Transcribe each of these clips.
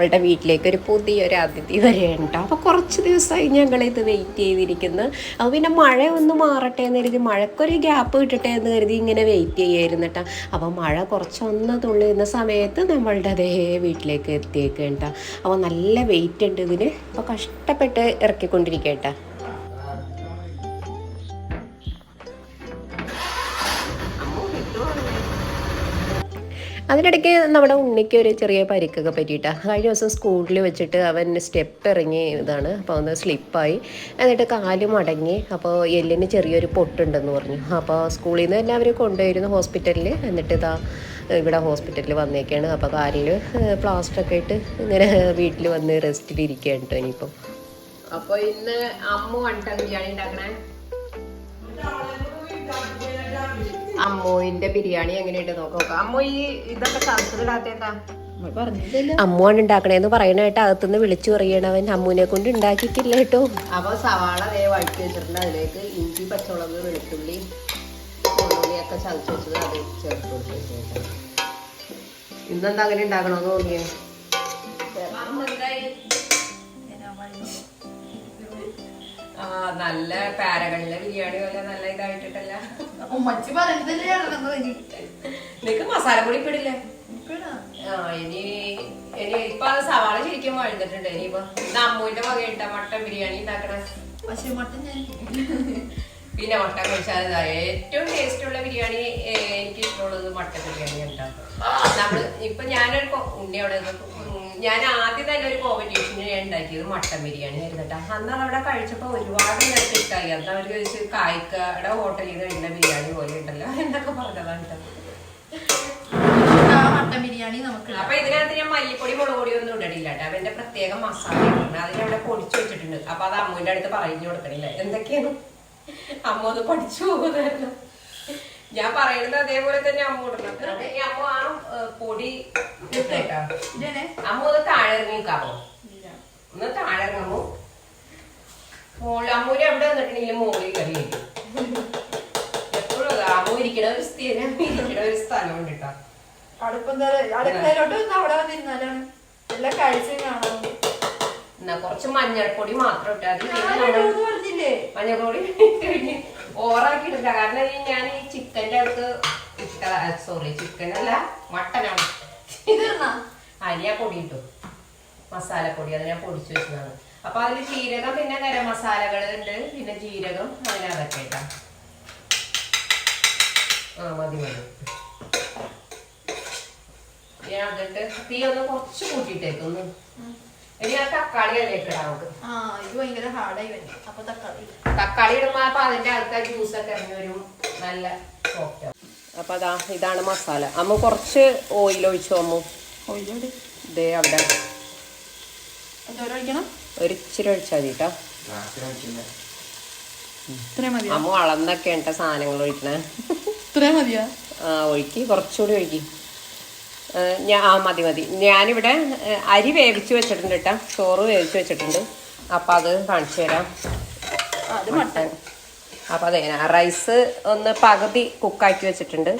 നമ്മളുടെ വീട്ടിലേക്ക് ഒരു പുതിയൊരു അതിഥി വരെയുണ്ട് അപ്പോൾ കുറച്ച് ദിവസമായി ഞങ്ങളിത് വെയിറ്റ് ചെയ്തിരിക്കുന്നു. അപ്പോൾ പിന്നെ മഴ ഒന്ന് മാറട്ടെ എന്ന് കരുതി മഴക്കൊരു ഗ്യാപ്പ് കിട്ടട്ടെ എന്ന് കരുതി ഇങ്ങനെ വെയിറ്റ് ചെയ്യായിരുന്നു കേട്ടോ അപ്പോൾ മഴ കുറച്ചൊന്ന് തുള്ളുന്ന സമയത്ത് നമ്മളുടെ അതേ വീട്ടിലേക്ക് എത്തിയേക്കേണ്ട അപ്പോൾ നല്ല വെയിറ്റ് ഉണ്ട് ഇതിന്. അപ്പോൾ കഷ്ടപ്പെട്ട് ഇറക്കിക്കൊണ്ടിരിക്കേട്ടാ അതിനിടയ്ക്ക് നമ്മുടെ ഉണ്ണിക്ക് ഒരു ചെറിയ പരിക്കൊക്കെ പറ്റിയിട്ട. കഴിഞ്ഞ ദിവസം സ്കൂളിൽ വെച്ചിട്ട് അവൻ സ്റ്റെപ്പ് ഇറങ്ങി ഇതാണ്. അപ്പോൾ ഒന്ന് സ്ലിപ്പായി. എന്നിട്ട് കാൽ മടങ്ങി. അപ്പോൾ എല്ലിന് ചെറിയൊരു പൊട്ടുണ്ടെന്ന് പറഞ്ഞു. അപ്പോൾ സ്കൂളിൽ നിന്ന് എല്ലാവരും അവർ കൊണ്ടുപോയിരുന്നു ഹോസ്പിറ്റലിൽ. എന്നിട്ട് ഇതാ ഇവിടെ ഹോസ്പിറ്റലിൽ വന്നേക്കാണ്. അപ്പോൾ കാലിൽ പ്ലാസ്റ്ററൊക്കെ ഇട്ട് ഇങ്ങനെ വീട്ടിൽ വന്ന് റെസ്റ്റിലിരിക്കുകയാണ് കേട്ടോ ഇനിയിപ്പോൾ അപ്പോൾ ഇന്ന് അമ്മ കണ്ട ബിരിയാണി ഉണ്ടാക്കണേ? അമ്മോയിന്റെ ബിരിയാണി എങ്ങനെയുണ്ട് നോക്കാം അമ്മു ഈ ഇതൊക്കെ ചതച്ചതിടാത്തേട്ടാ അമ്മുവാണ് ഉണ്ടാക്കണേന്ന് പറയണായിട്ട് അകത്തുനിന്ന് വിളിച്ചു പറയണവൻ അമ്മുവിനെ കൊണ്ട് ഉണ്ടാക്കിക്കില്ല കേട്ടോ. അപ്പൊ സവാള അതേ വഴറ്റി വെച്ചിട്ടുണ്ട്. അതിലേക്ക് ഇഞ്ചി പച്ചമുളക് വെളുത്തുള്ളി ഒക്കെ ചതച്ച് വെച്ചത് അത് ചേർത്ത് കൊടുത്തു ഇന്നെന്താ അങ്ങനെ ഉണ്ടാക്കണമെന്ന് തോന്നിയേ നല്ല പാരകളിലെ ബിരിയാണി പോലെ നല്ല ഇതായിട്ടിട്ടല്ല. ഉമ്മച്ചി പറഞ്ഞതല്ലേ നിനക്ക് മസാലപ്പൊടി ഇപ്പിടില്ലേ ആ ഇനി ഇനി ഇപ്പൊ അത് സവാള ശരിക്കും വഴുതിട്ടുണ്ട് ഇനിയിപ്പോ ഇത് വകയിട്ട മട്ടൻ ബിരിയാണി ഉണ്ടാക്കണ. പക്ഷെ മട്ടൻ പിന്നെ മട്ടൻ കഴിച്ചാൽ ഏറ്റവും ടേസ്റ്റ് ഉള്ള ബിരിയാണി എനിക്ക് ഇഷ്ടമുള്ളത് മട്ടൻ ബിരിയാണി ഉണ്ടാക്കും നമ്മൾ ഇപ്പൊ ഞാനൊരു ഉണ്ണിയോടെ ഉണ്ണി അവിടെ ഞാൻ ആദ്യം തന്നെ ഒരു ഞാൻ ഉണ്ടാക്കിയത് മട്ടൻ ബിരിയാണി ആയിരുന്നു കേട്ടോ അന്ന് അവിടെ കഴിച്ചപ്പോൾ ഒരുപാട് നേരത്തെ ഇഷ്ടമായി അന്ന് അവർ ചോദിച്ചു കായ്ക്കടെ ഹോട്ടലിൽ നിന്ന് കഴിക്കുന്ന ബിരിയാണി പോലെ ഉണ്ടല്ലോ എന്നൊക്കെ പറഞ്ഞതാണ് മട്ടൻ ബിരിയാണി നമുക്ക് അപ്പൊ ഇതിനകത്ത് ഞാൻ മല്ലിപ്പൊടി മുളക് പൊടി ഒന്നും ഇടണില്ല കേട്ടോ അവന്റെ പ്രത്യേക മസാലയാണ് അതിനവിടെ പൊടിച്ചു വെച്ചിട്ടുണ്ട്. അപ്പൊ അത് അമ്മുവിന്റെ അടുത്ത് പറഞ്ഞു കൊടുക്കണില്ല. എന്തൊക്കെയാണ്? അമ്മ ഒന്ന് പഠിച്ചു പോകുന്നതായിരുന്നു. ഞാൻ പറയുന്നത് അതേപോലെ തന്നെ അമ്മ ഇടണം. അമ്മ ആ പൊടി അമ്മ ഒന്ന് താഴെ ഇറങ്ങി നിൽക്കാമോ ഒന്ന് താഴെ ഇറങ്ങാമോ മോൾ അമ്മൂര് എവിടെ വന്നിട്ടുണ്ടെങ്കിൽ മോളിൽ കറി എപ്പോഴും അമ്മ ഇരിക്കണ ഒരു സ്ഥിരം ഇരിക്കണ ഒരു സ്ഥലമുണ്ട് കേട്ടോ. കൊറച്ച് അടുക്കളയിലോട്ട് അവിടെ വന്നിരുന്നാലാണ്. എല്ലാ കാഴ്ചയും കാണാം എന്നാ കുറച്ച് മഞ്ഞൾപ്പൊടി മാത്രം ഇട്ടാൽ മഞ്ഞൾപ്പൊടി ഓവറാക്കി ഇടില്ല കാരണം ഞാൻ ഈ ചിക്കന്റെ അടുത്ത് ഇട്ട സോറി ചിക്കൻ അല്ല മട്ടനാണ്. അരിയാ പൊടി ഇട്ടു. മസാലപ്പൊടി അത് ഞാൻ പൊടിച്ചു വെച്ചതാണ്. അപ്പൊ അതിൽ ജീരകം പിന്നെ ഗരം മസാലകൾ ഉണ്ട് പിന്നെ ജീരകം അങ്ങനെ അതൊക്കെ ഇട്ടാ ആ മതി മതി. ഞാൻ അതിട്ട് തീ ഒന്ന് കുറച്ച് കൂട്ടിയിട്ടേക്ക് ഒന്ന്. ഇനി ആ തക്കാളി അല്ലേ ഇടാം നമുക്ക്. തക്കാളി ഇടുമ്പോ അപ്പൊ അതിന്റെ അകത്ത് ജ്യൂസ് ഒക്കെ ഇറങ്ങി വരും നല്ല സോഫ്റ്റ് അപ്പൊ അതാ ഇതാണ് മസാല. അമ്മ കുറച്ച് ഓയിൽ ഒഴിച്ചു അമ്മു? ഓയിലോട് ഇതേ അവിടെ. എന്തോരം ഒഴിക്കണം ഒരു ഇച്ചിരി ഒഴിച്ചാൽ മതി കേട്ടോ ഇത്രയും മതിയോ? അമ്മ വളർന്നൊക്കെ ഉണ്ട് സാധനങ്ങൾ ഒഴിക്കണേ? ഇത്രയും മതിയോ? ആ ഒഴുക്കി കുറച്ചുകൂടി ഒഴുകി ഞാൻ ആ മതി മതി. ഞാനിവിടെ അരി വേവിച്ച് വെച്ചിട്ടുണ്ട് കേട്ടോ ചോറ് വേവിച്ച് വെച്ചിട്ടുണ്ട്. അപ്പം അത് കാണിച്ചു തരാം. അത് മട്ടൻ. അപ്പം അതെ റൈസ് ഒന്ന് പകുതി കുക്കാക്കി വെച്ചിട്ടുണ്ട്.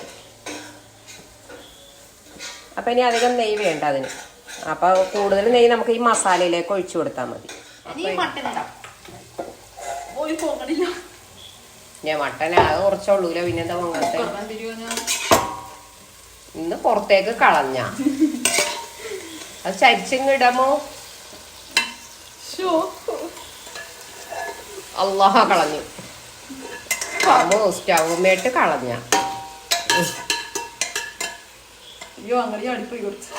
അപ്പം ഇനി അധികം നെയ്യ് വേണ്ട അതിന്. അപ്പോൾ കൂടുതൽ നെയ്യ് നമുക്ക് ഈ മസാലയിലേക്ക് ഒഴിച്ചു കൊടുത്താൽ മതി. ഞാൻ മട്ടൻ ആകെ കുറച്ചുള്ളൂല്ലോ പിന്നെന്താ പൊങ്ങത്തെ? കുറവാൻ തിരിയുന്ന ഇന്ന് പുറത്തേക്ക് കളഞ്ഞ. അത് ചരിച്ചിങ് ഇടാമോ ഷോ അള്ളാഹ കളഞ്ഞു. അമ്മോ സ്റ്റൗമേട്ട് കളഞ്ഞ. അയ്യോ അങ്ങനെ അടുപ്പ് കുറച്ച്.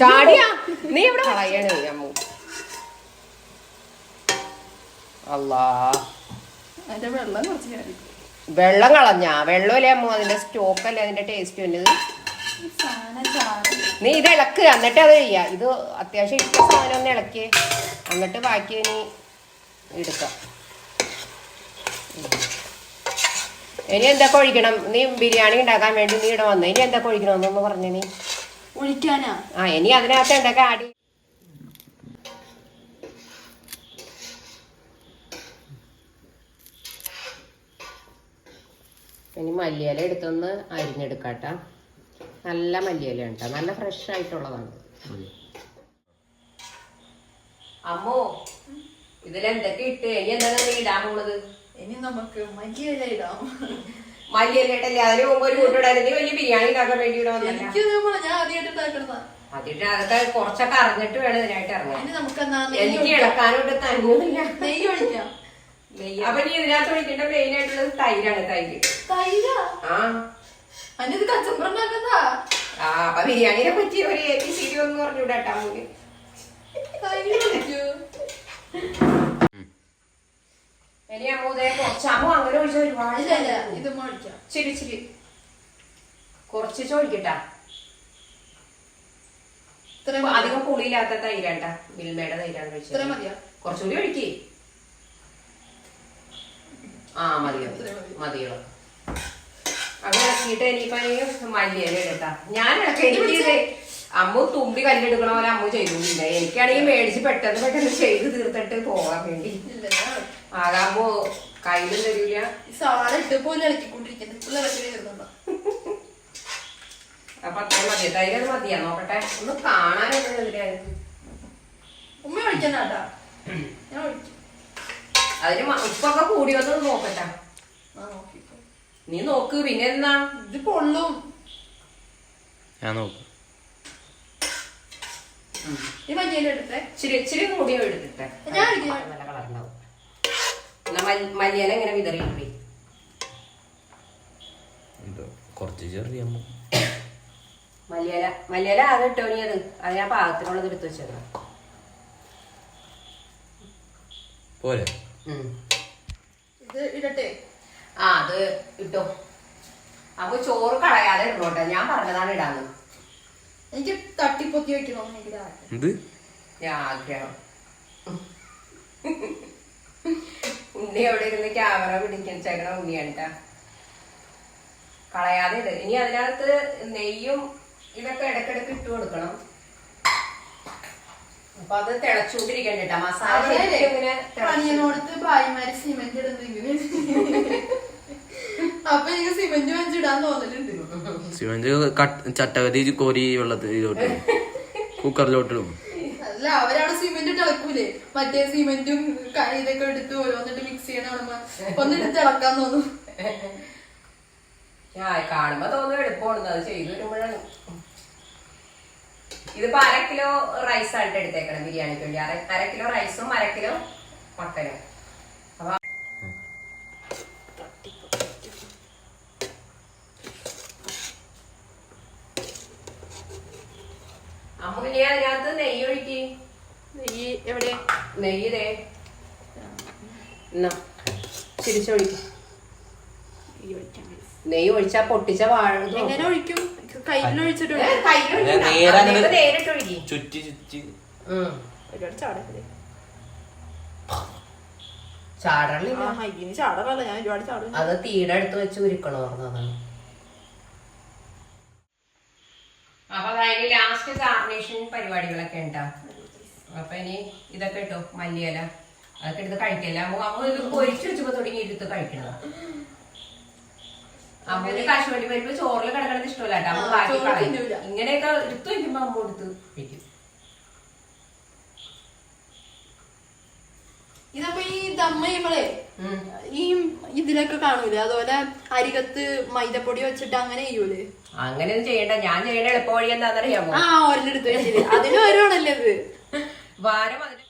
ചാടിയാ നീ എവിടെ കളയണേ അമ്മു. അല്ലാ. അതിന്റെ വെള്ളം കുറച്ച് കയറി വെള്ളം കളഞ്ഞ? വെള്ളമല്ലേ അമ്മു? അതിന്റെ സ്റ്റോക്ക് അല്ലേ അതിന്റെ ടേസ്റ്റ് വന്നത് നീ ഇത് ഇളക്ക്. എന്നിട്ട് അത് ചെയ്യാ. ഇത് അത്യാവശ്യം ഇട്ട സാധനം ഒന്ന് ഇളക്കി. എന്നിട്ട് ബാക്കി ഇനി എടുക്കാം. ഇനി എന്തൊക്കെ ഒഴിക്കണം നീ ബിരിയാണി ഉണ്ടാക്കാൻ വേണ്ടി നീ ഇവിടെ വന്നു. ഇനി എന്താ ഒഴിക്കണം എന്നൊന്ന് പറഞ്ഞു നീ. ഒഴിക്കാനാ ആ ഇനി അതിനകത്ത് എന്തൊക്കെ ആഡ് ചെയ്യും? ഇനി മല്ലിയില എടുത്തൊന്ന് അരിഞ്ഞെടുക്കാട്ട. നല്ല മല്ലിയില ഉണ്ടോ നല്ല ഫ്രഷ് ആയിട്ടുള്ളതാണ്. അമ്മോ ഇതിലെന്തൊക്കെ ഇട്ട്? ഇനി എന്താണ് ഇടാൻ പോണത് ഇനി നമുക്ക് മല്ലിയില ഇടാം. മല്ലിയല്ലേട്ടല്ലേ? അതിന് മുമ്പ് ഒരു കൂട്ടിടാൻ നീ വലിയ ബിരിയാണി ഉണ്ടാക്കാൻ വേണ്ടി ഇവിടെ വന്നല്ല ഞാൻ ആദ്യമായിട്ട് അതൊക്കെ കുറച്ചൊക്കെ അറിഞ്ഞിട്ട് വേണം ഇതിനായിട്ട് ഇറങ്ങാൻ. എനിക്ക്. ഇളക്കാനോട്ട് തങ്ങുന്നില്ല നെയ്യ് ഒഴിക്കാം. അപ്പൊ നീ ഇതിനകത്ത് ഒഴിക്കേണ്ട മെയിൻ ആയിട്ടുള്ളത് തൈരാണ്. തൈര്. തൈര? ആ. അതിന് ഇത് ആ അപ്പൊ ബിരിയാണിനെ പറ്റി ഒരു എത്തി സി പറഞ്ഞുവിടാട്ടാ തൈര് ഒഴിക്കൂ ഇനി അമ്മൂതേ കുറച്ച് ഒരുപാട് ഇത് ശരി ശരി കുറച്ച് ചോദിക്കട്ടാ. അധികം പുളിയില്ലാത്ത തൈരാണ്ട മിൽമയുടെ മതിയോ? കുറച്ചുകൂടി ഒഴിക്കേ. ആ മതിയോ. മതിയോ? അത് ഇറക്കിയിട്ട് ഇനിയിപ്പോ മല്ലിയില ഞാൻ എനിക്ക് അമ്മു തുമ്പി കല്ലെടുക്കണ പോലെ അമ്മു ചെയ്തോണ്ടില്ല എനിക്കാണെങ്കിൽ മേടിച്ച് പെട്ടെന്ന് പെട്ടെന്ന് ചെയ്ത് തീർത്തിട്ട് പോകാൻ വേണ്ടി. ഞാൻ കയ്യിലും തരൂല. ഈ സവാള ഇട്ട് പോലെ ഇളക്കിക്കൊണ്ടിരിക്കുന്നത് ഇപ്പോൾ ഇളക്കി വരുന്നുണ്ടോ അപ്പൊ അത്രയും മതി. തൈര് അത് മതിയാ? നോക്കട്ടെ. ഒന്ന് കാണാനൊന്നും എതിരായിരുന്നു ഉമ്മ വിളിക്കണ്ടാ ഞാൻ ഒഴിക്കും അതിന് ഉപ്പൊക്കെ കൂടി വന്നത് നോക്കട്ടെ. നീ നോക്ക്. പിന്നെ എന്നാ? ഇത് പൊള്ളും ഞാൻ നോക്കും. ഇച്ചിരി ഇച്ചിരി കൂടിയോ എടുത്തിട്ടെ. ഞാൻ എടുക്കാം. നല്ല കളറുണ്ടാവും എന്നാ മല്ലി- മല്ലിയില ഇങ്ങനെ വിതറിയിട്ടേ കുറച്ച് ചെറിയ മല്ലിയില മല്ലിയല ആകെ നീ അത്. അത് ഞാൻ പാകത്തിനുള്ളത് എടുത്തു വെച്ചത്. പോലെ ഇത് ഇടട്ടെ. ആ അത് ഇട്ടോ. അപ്പൊ ചോറ് കളയാതെ ഇടണോട്ടെ. ഞാൻ പറഞ്ഞതാണ് ഇടാന്ന്. എനിക്ക് തട്ടിപ്പൊത്തി വെക്കണോ? എനിക്ക് ആഗ്രഹം. ഉണ്ണി അവിടെ ഇരുന്ന് ക്യാമറ പിടിക്കണ ഉണ്ണിയാണ് ട്ടാ. കളയാതെ ഇത് ഇനി അതിനകത്ത് നെയ്യും ഇതൊക്കെ ഇടക്കിടക്ക് ഇട്ട് കൊടുക്കണം. അപ്പൊ അത് തിളച്ചുകൊണ്ടിരിക്കണ്ട ട്ടാ. മസാല ഇങ്ങനെ പണിയനോടത്ത് ഭായിമാര് സിമെന്റ് ഇടുന്നത് ഇങ്ങനെ. അപ്പൊ എനിക്ക് സിമെന്റ് വെച്ചിടാൻ തോന്നലുണ്ട്. സിമെന്റ് ചട്ടവതി ചട്ടകതി കോരി വെള്ളത്തിലോട്ട് കുക്കറിലോട്ടിടും അല്ല അവരാണ് സിമെന്റ് തിളക്കൂലേ മറ്റേ സിമെന്റും ഇതൊക്കെ എടുത്ത് ഓരോന്നിട്ട് മിക്സ് ചെയ്യണ ഒന്നിട്ട് തിളക്കാൻ തോന്നും. കാണുമ്പോ തോന്നും എളുപ്പമാണ് അത് ചെയ്തു വരുമ്പോഴാണ്. ഇതിപ്പോ അര കിലോ റൈസ് ആയിട്ട് എടുത്തേക്കണം ബിരിയാണിക്ക് വേണ്ടി. അര അര കിലോ റൈസും അര കിലോ മട്ടനും അപ്പൊ അതിനകത്ത് നെയ്യ് ഒഴിക്ക്. ഈ എവിടെ? നെയ്യ് ദേ. എന്നാ തിരിച്ചൊഴിക്കും. നെയ്യ് ഒഴിച്ചാ പൊട്ടിച്ച വാഴ എങ്ങനെ ഒഴിക്കും? ചുറ്റി ചുറ്റി. ഒരുപാട് ചാടല്ലേ ചാടലില്ല ഞാൻ ഒരുപാട് ചാടും. അത് തീടെ അടുത്ത് വെച്ച് ഉരുക്കണോ അതാണ് അപ്പൊ അതായത് ലാസ്റ്റ് കാർണേഷൻ പരിപാടികളൊക്കെ ഉണ്ടാ. അപ്പൊ ഇനി ഇതൊക്കെ ഇട്ടോ മല്ലിയല. അതൊക്കെ എടുത്ത് കഴിക്കല്ല? അമ്മ ഇത് പൊരിച്ചു വെച്ചപ്പോ തുടങ്ങി എടുത്ത് കഴിക്കണതാ. അമ്മൂന് കശുവണ്ടി പരിപ്പ് ചോറിൽ കിടക്കണത് ഇഷ്ടമല്ല കേട്ടോ. അമ്മ. ഇങ്ങനെയൊക്കെ എടുത്തു വയ്ക്കുമ്പോ അമ്മ എടുത്ത് കഴിക്കും ഇതപ്പോ ഈ ദമ്മ ഉം. ഈ ഇതിലൊക്കെ കാണൂലേ? അതുപോലെ അരികത്ത് മൈദപ്പൊടി വെച്ചിട്ട് അങ്ങനെ ചെയ്യൂലേ? അങ്ങനെ ചെയ്യണ്ട. ഞാൻ ചെയ്യണ എളുപ്പ വഴി എന്താണെന്നറിയാമോ ആ ഒരെടുത്ത് വെച്ചിട്ട്. അതിന് ഓരോണല്ലേ ഇത്? വാരം അതിന്.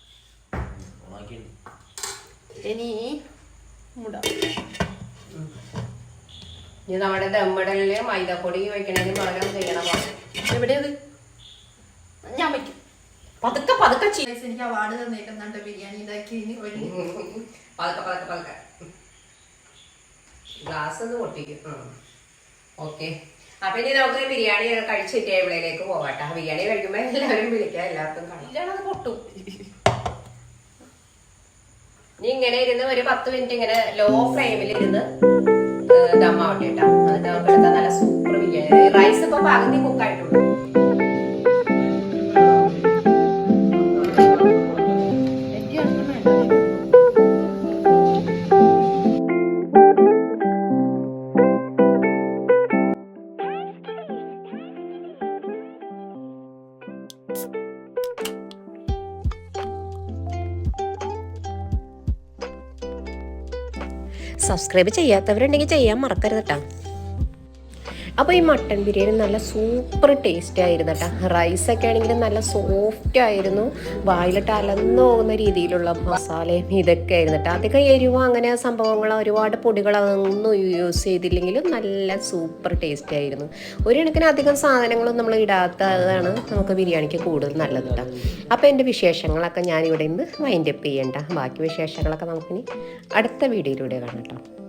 ഇനി മുട. ഇനി നമ്മുടെ ദമ്മടലിൽ മൈദപ്പൊടി വെക്കണതിന് പകരം ചെയ്യണം എവിടെയത് ഞാൻ വയ്ക്കും. പതുക്കെ പതുക്കെ എനിക്ക് അവാർഡ് തന്നേക്കുന്നുണ്ട് ബിരിയാണി ഉണ്ടാക്കി ഒരു പതുക്കെ പതുക്കെ പതുക്കെ. ഗ്ലാസ് ഒന്ന് പൊട്ടിക്കും. ഓക്കെ അപ്പൊ ഇനി നമുക്ക് ബിരിയാണി കഴിച്ച് ടേബിളിലേക്ക് പോകാട്ടെ ബിരിയാണി കഴിക്കുമ്പോ എല്ലാവരും വിളിക്കാം. എല്ലാവർക്കും കാണാം. പൊട്ടും. ഇനി ഇങ്ങനെ ഇരുന്ന് ഒരു പത്ത് മിനിറ്റ് ഇങ്ങനെ ലോ ഫ്ലെയിമിൽ ഇരുന്ന് ദമ്മാവട്ടെ കേട്ടോ. എന്നിട്ട് നമുക്ക് എടുത്താൽ നല്ല സൂപ്പർ ബിരിയാണി. റൈസ് ഇപ്പൊ പകുതി കുക്കായിട്ടുള്ളൂ സബ്സ്ക്രൈബ് ചെയ്യാത്തവരുണ്ടെങ്കിൽ ചെയ്യാൻ മറക്കരുത് കേട്ടോ അപ്പോൾ ഈ മട്ടൺ ബിരിയാണി നല്ല സൂപ്പർ ടേസ്റ്റ് ആയിരുന്നു കേട്ടോ റൈസൊക്കെ ആണെങ്കിലും നല്ല സോഫ്റ്റ് ആയിരുന്നു. വായിലിട്ട് അലന്നു പോകുന്ന രീതിയിലുള്ള മസാലയും ഇതൊക്കെ ആയിരുന്നു കേട്ടോ അധികം എരിവോ അങ്ങനെ സംഭവങ്ങളോ ഒരുപാട് പൊടികളൊന്നും യൂസ് ചെയ്തില്ലെങ്കിലും നല്ല സൂപ്പർ ടേസ്റ്റ് ആയിരുന്നു. ഒരു കണക്കിന് അധികം സാധനങ്ങളും നമ്മൾ ഇടാത്തതാണ് നമുക്ക് ബിരിയാണിക്ക് കൂടുതൽ നല്ലത് കേട്ടോ അപ്പോൾ എന്റെ വിശേഷങ്ങളൊക്കെ ഞാനിവിടെ നിന്ന് വൈൻഡപ്പ് ചെയ്യണ്ട. ബാക്കി വിശേഷങ്ങളൊക്കെ നമുക്കിനി അടുത്ത വീഡിയോയിലൂടെ കാണാം കേട്ടോ